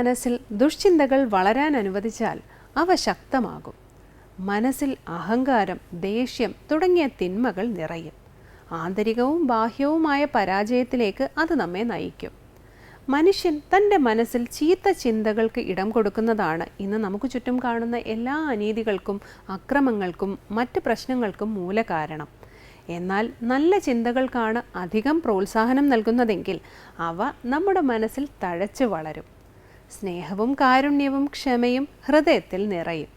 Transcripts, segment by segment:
മനസ്സിൽ ദുഷ്ചിന്തകൾ വളരാൻ അനുവദിച്ചാൽ അവ ശക്തമാകും. മനസ്സിൽ അഹങ്കാരം ദേഷ്യം തുടങ്ങിയ തിന്മകൾ നിറയും. ആന്തരികവും ബാഹ്യവുമായ പരാജയത്തിലേക്ക് അത് നമ്മെ നയിക്കും. മനുഷ്യൻ തന്റെ മനസ്സിൽ ചീത്ത ചിന്തകൾക്ക് ഇടം കൊടുക്കുന്നതാണ് ഇന്ന് നമുക്ക് ചുറ്റും കാണുന്ന എല്ലാ അനീതികൾക്കും അക്രമങ്ങൾക്കും മറ്റ് പ്രശ്നങ്ങൾക്കും മൂലകാരണം. എന്നാൽ നല്ല ചിന്തകൾക്കാണ് അധികം പ്രോത്സാഹനം നൽകുന്നതെങ്കിൽ അവ നമ്മുടെ മനസ്സിൽ തഴച്ചു വളരും. സ്നേഹവും കാരുണ്യവും ക്ഷമയും ഹൃദയത്തിൽ നിറയും.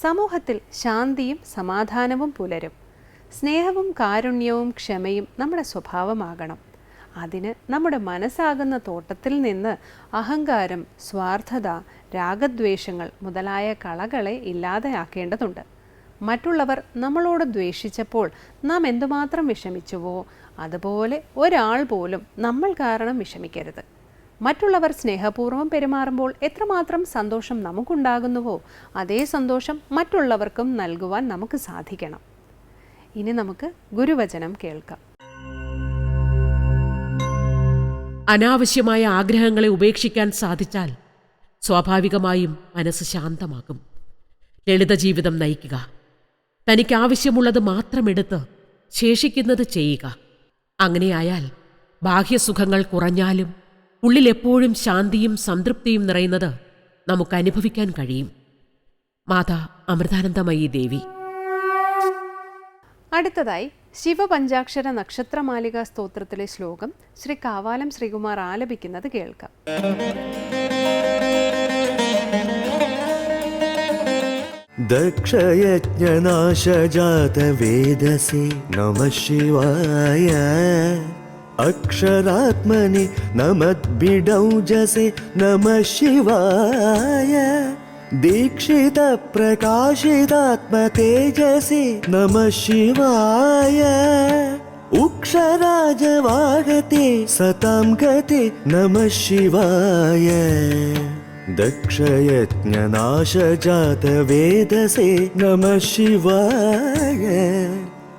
സമൂഹത്തിൽ ശാന്തിയും സമാധാനവും പുലരും. സ്നേഹവും കാരുണ്യവും ക്ഷമയും നമ്മുടെ സ്വഭാവമാകണം. അതിന് നമ്മുടെ മനസ്സാകുന്ന തോട്ടത്തിൽ നിന്ന് അഹങ്കാരം സ്വാർത്ഥത രാഗദ്വേഷങ്ങൾ മുതലായ കളകളെ ഇല്ലാതെയാക്കേണ്ടതുണ്ട്. മറ്റുള്ളവർ നമ്മളോട് ദ്വേഷിച്ചപ്പോൾ നാം എന്തുമാത്രം വിഷമിച്ചുവോ അതുപോലെ ഒരാൾ പോലും നമ്മൾ കാരണം വിഷമിക്കരുത്. മറ്റുള്ളവർ സ്നേഹപൂർവം പെരുമാറുമ്പോൾ എത്രമാത്രം സന്തോഷം നമുക്കുണ്ടാകുന്നുവോ അതേ സന്തോഷം മറ്റുള്ളവർക്കും നൽകുവാൻ നമുക്ക് സാധിക്കണം. ഇനി നമുക്ക് ഗുരുവചനം കേൾക്കാം. അനാവശ്യമായ ആഗ്രഹങ്ങളെ ഉപേക്ഷിക്കാൻ സാധിച്ചാൽ സ്വാഭാവികമായും മനസ്സ് ശാന്തമാകും. ലളിത ജീവിതം നയിക്കുക. തനിക്ക് ആവശ്യമുള്ളത് മാത്രമെടുത്ത് ശേഷിക്കുന്നത് ചെയ്യുക. അങ്ങനെയായാൽ ബാഹ്യസുഖങ്ങൾ കുറഞ്ഞാലും ഉള്ളിലെപ്പോഴും ശാന്തിയും സംതൃപ്തിയും നിറയുന്നത് നമുക്ക് അനുഭവിക്കാൻ കഴിയും. മാതാ അമൃതാനന്ദമയി ദേവി. അടുത്തതായി ശിവപഞ്ചാക്ഷര നക്ഷത്രമാലിക സ്തോത്രത്തിലെ ശ്ലോകം ശ്രീ കാവാലം ശ്രീകുമാർ ആലപിക്കുന്നത് കേൾക്കാം. ദക്ഷയജ്ഞനാശജാത വേദസേ നമ ശിവായ. अक्षरात्मनि नमद्बिडौजसे नमः शिवाय दीक्षितप्रकाशितात्मतेजसि नमः शिवाय उक्षराजवागते सतां गते नमः शिवाय दक्षयज्ञनाशजातवेदसे नमः शिवाय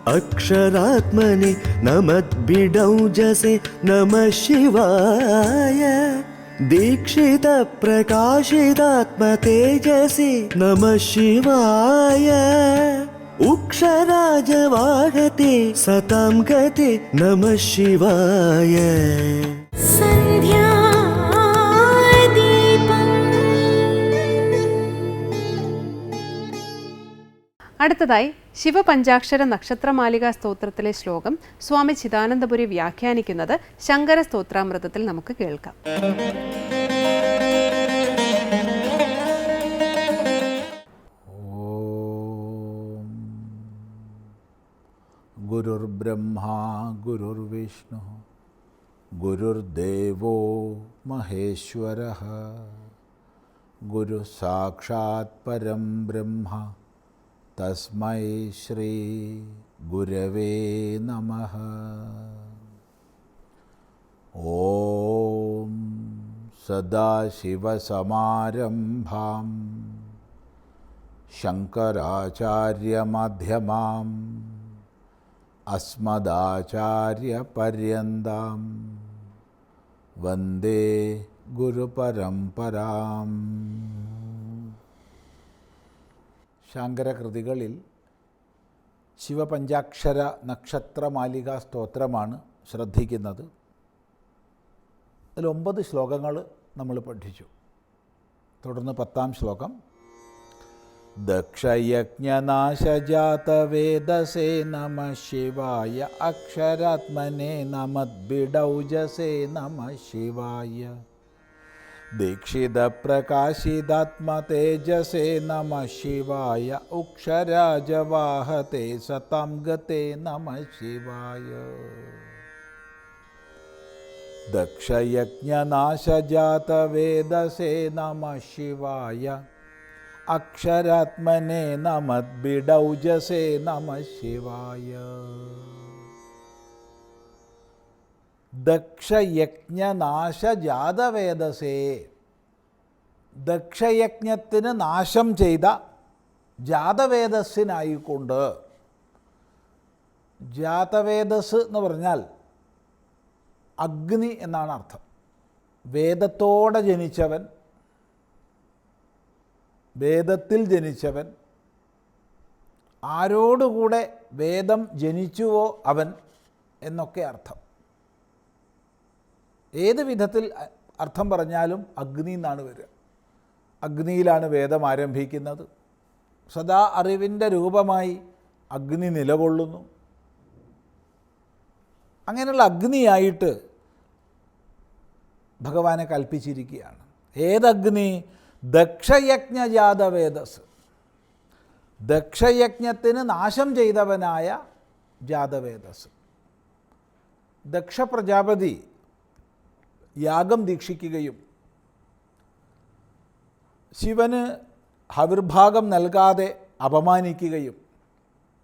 अक्षरात्मनि नमद्बिडौजसे नमः शिवाय दीक्षितप्रकाशितात्मतेजसि नमः शिवाय उक्षराजवागते सतां गते नमः शिवाय അടുത്തതായി ശിവപഞ്ചാക്ഷര നക്ഷത്രമാലിക സ്തോത്രത്തിലെ ശ്ലോകം സ്വാമി ചിദാനന്ദപുരി വ്യാഖ്യാനിക്കുന്നത് ശങ്കര സ്തോത്രാമൃതത്തിൽ നമുക്ക് കേൾക്കാം. ഗുരുർബ്രഹ്മാ ഗുരുർവിഷ്ണു ഗുരുർദേവോ മഹേശ്വര. ഗുരു സാക്ഷാത് പരം ബ്രഹ്മ. तस्मै श्रीगुरवे नमः। ॐ सदाशिवसमारम्भां शङ्कराचार्यमध्यमाम् अस्मदाचार्यपर्यन्तां वंदे गुरुपरम्पराम्। ശങ്കരകൃതികളിൽ ശിവപഞ്ചാക്ഷര നക്ഷത്രമാലിക സ്തോത്രമാണ് ശ്രദ്ധിക്കുന്നത്. അതിൽ ഒമ്പത് ശ്ലോകങ്ങൾ നമ്മൾ പഠിച്ചു. തുടർന്ന് പത്താം ശ്ലോകം. ദക്ഷയജ്ഞനാശജാതവേദസേ നമ ശിവായ അക്ഷരാത്മനെ നമദ്ബിഡൗജസേ നമ ശിവായ. ദീക്ഷിതപ്രകാശിതാത്മതേജസേ നമ ശിവായ ഉക്ഷരാജവാഹത്തെ സതാം ഗത്തെ നമ ശിവായ ദക്ഷയജ്ഞനാശജാതവേദസേ നമ ശിവായ അക്ഷരാത്മനെ നമദ്ബിഡൗജസേ നമ ശിവായ ദക്ഷയജ്ഞനാശജാതവേദസേ. ദക്ഷയജ്ഞത്തിന് നാശം ചെയ്ത ജാതവേദസ്സിനായിക്കൊണ്ട്. ജാതവേദസ് എന്ന് പറഞ്ഞാൽ അഗ്നി എന്നാണ് അർത്ഥം. വേദത്തോടെ ജനിച്ചവൻ വേദത്തിൽ ജനിച്ചവൻ ആരോടുകൂടെ വേദം ജനിച്ചുവോ അവൻ എന്നൊക്കെ അർത്ഥം. ഏത് വിധത്തിൽ അർത്ഥം പറഞ്ഞാലും അഗ്നി എന്നാണ് വരിക. അഗ്നിയിലാണ് വേദം ആരംഭിക്കുന്നത്. സദാ അറിവിന്റെ രൂപമായി അഗ്നി നിലകൊള്ളുന്നു. അങ്ങനെയുള്ള അഗ്നിയായിട്ട് ഭഗവാനെ കൽപ്പിച്ചിരിക്കുകയാണ്. ഏതഗ്നി? ദക്ഷയജ്ഞജാതവേദസ്. ദക്ഷയജ്ഞത്തിന് നാശം ചെയ്തവനായ ജാതവേദസ്. ദക്ഷ പ്രജാപതി യാഗം ദീക്ഷിക്കുകയും ശിവന് ഹവിർഭാഗം നൽകാതെ അപമാനിക്കുകയും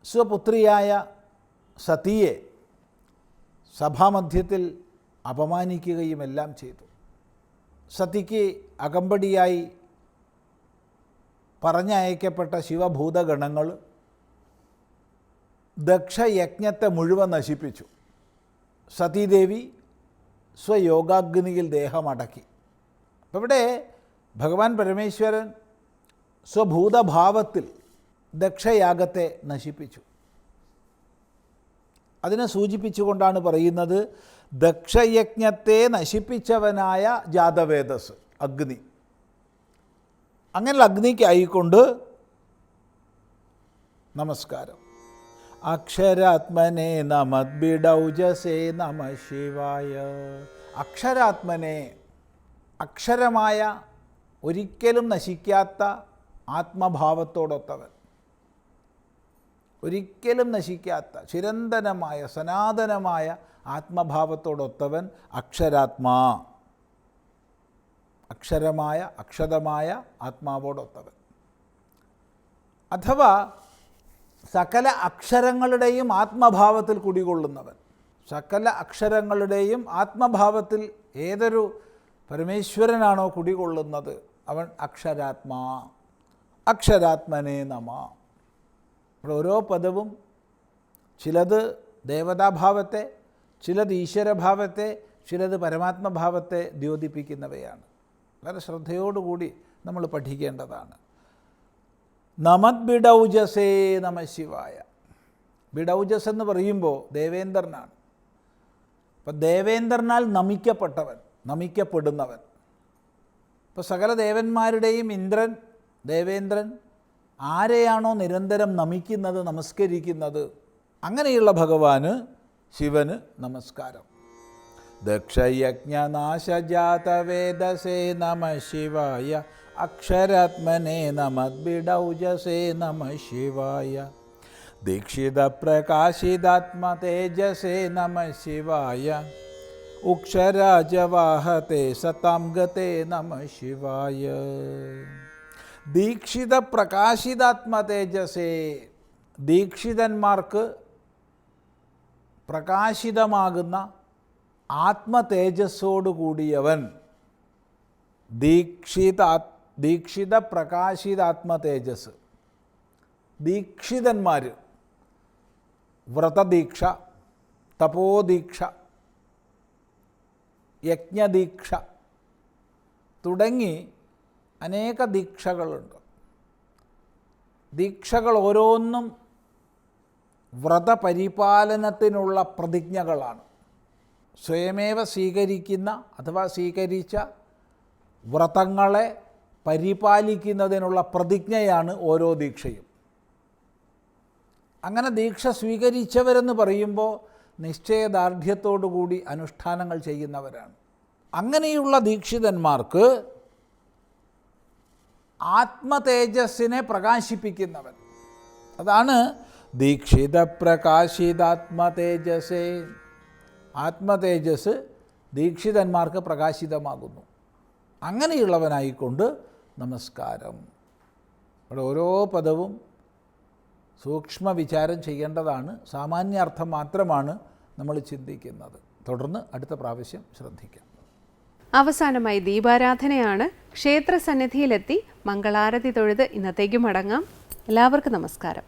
സ്വപുത്രിയായ സതിയെ സഭാമധ്യത്തിൽ അപമാനിക്കുകയുമെല്ലാം ചെയ്തു. സതിക്ക് അകമ്പടിയായി പറഞ്ഞയക്കപ്പെട്ട ശിവഭൂതഗണങ്ങൾ ദക്ഷയജ്ഞത്തെ മുഴുവൻ നശിപ്പിച്ചു. സതീദേവി സ്വയോഗാഗ്നിയിൽ ദേഹമടക്കി അപ്പം ഇവിടെ ഭഗവാൻ പരമേശ്വരൻ സ്വഭൂതഭാവത്തിൽ ദക്ഷയാഗത്തെ നശിപ്പിച്ചു. അതിനെ സൂചിപ്പിച്ചുകൊണ്ടാണ് പറയുന്നത് ദക്ഷയജ്ഞത്തെ നശിപ്പിച്ചവനായ ജാതവേദസ് അഗ്നി. അങ്ങനെ അഗ്നിക്കായിക്കൊണ്ട് നമസ്കാരം. അക്ഷരാത്മനെ നമദ്ബിഡൗജസേ നമ ശിവായ. അക്ഷരാത്മനെ അക്ഷരമായ ഒരിക്കലും നശിക്കാത്ത ആത്മഭാവത്തോടൊത്തവൻ. ഒരിക്കലും നശിക്കാത്ത ചിരന്തനമായ സനാതനമായ ആത്മഭാവത്തോടൊത്തവൻ അക്ഷരാത്മാ. അക്ഷരമായ അക്ഷതമായ ആത്മാവോടൊത്തവൻ. അഥവാ സകല അക്ഷരങ്ങളുടെയും ആത്മഭാവത്തിൽ കുടികൊള്ളുന്നവൻ. സകല അക്ഷരങ്ങളുടെയും ആത്മഭാവത്തിൽ ഏതൊരു പരമേശ്വരനാണോ കുടികൊള്ളുന്നത്? അവൻ അക്ഷരാത്മാ അക്ഷരാത്മനേ നമ. ഇവിടെ ഓരോ പദവും ചിലത് ദേവതാഭാവത്തെ ചിലത് ഈശ്വരഭാവത്തെ ചിലത് പരമാത്മഭാവത്തെ ദ്യോതിപ്പിക്കുന്നവയാണ്. വളരെ ശ്രദ്ധയോടുകൂടി നമ്മൾ പഠിക്കേണ്ടതാണ്. നമത് ബിഡൗജസേ നമ ശിവായ. ബിഡൗജസ് എന്ന് പറയുമ്പോൾ ദേവേന്ദ്രനാണ്. അപ്പം ദേവേന്ദ്രനാൽ നമിക്കപ്പെട്ടവൻ നമിക്കപ്പെടുന്നവൻ. ഇപ്പോൾ സകല ദേവന്മാരുടെയും ഇന്ദ്രൻ ദേവേന്ദ്രൻ ആരെയാണോ നിരന്തരം നമിക്കുന്നത് നമസ്കരിക്കുന്നത്? അങ്ങനെയുള്ള ഭഗവാന് ശിവന് നമസ്കാരം. ദക്ഷയജ്ഞനാശജാതവേദസേ നമ ശിവായ. അക്ഷരാത്മനെ നമദ്ബിഡൗജസേ നമ ശിവായ दीक्षितप्रकाशिदात्मतेजसे नमः शिवाय उक्षराजवाहते सतां गते नमः शिवाय ദീക്ഷിതപ്രകാശിതാത്മതേജസേ ദീക്ഷിതന്മാർക്ക് പ്രകാശിതമാകുന്ന ആത്മതേജസ്സോടുകൂടിയവൻ ദീക്ഷിത പ്രകാശിതാത്മ തേജസ് ദീക്ഷിതന്മാർ വ്രതദീക്ഷ തപോദീക്ഷ യജ്ഞദീക്ഷ തുടങ്ങി അനേക ദീക്ഷകളുണ്ട്. ദീക്ഷകൾ ഓരോന്നും വ്രതപരിപാലനത്തിനുള്ള പ്രതിജ്ഞകളാണ്. സ്വയമേവ സ്വീകരിക്കുന്ന അഥവാ സ്വീകരിച്ച വ്രതങ്ങളെ പരിപാലിക്കുന്നതിനുള്ള പ്രതിജ്ഞയാണ് ഓരോ ദീക്ഷയും. അങ്ങനെ ദീക്ഷ സ്വീകരിച്ചവരെന്ന് പറയുമ്പോൾ നിശ്ചയദാർഢ്യത്തോടുകൂടി അനുഷ്ഠാനങ്ങൾ ചെയ്യുന്നവരാണ്. അങ്ങനെയുള്ള ദീക്ഷിതന്മാർക്ക് ആത്മതേജസ്സിനെ പ്രകാശിപ്പിക്കുന്നവൻ. അതാണ് ദീക്ഷിത പ്രകാശിതാത്മതേജസ്സേ. ആത്മതേജസ് ദീക്ഷിതന്മാർക്ക് പ്രകാശിതമാകുന്നു. അങ്ങനെയുള്ളവനായിക്കൊണ്ട് നമസ്കാരം. ഇവിടെ ഓരോ പദവും സൂക്ഷ്മ വിചാരം ചെയ്യേണ്ടതാണ്. സാമാന്യാർത്ഥം മാത്രമാണ് നമ്മൾ ചിന്തിക്കുന്നത്. തുടർന്ന് അടുത്ത പ്രാവശ്യം ശ്രദ്ധിക്കാം. അവസാനമായി ദീപാരാധനയാണ്. ക്ഷേത്ര സന്നിധിയിലെത്തി മംഗളാരതി തൊഴുത് ഇന്നത്തേക്കും മടങ്ങാം എല്ലാവർക്കും നമസ്കാരം.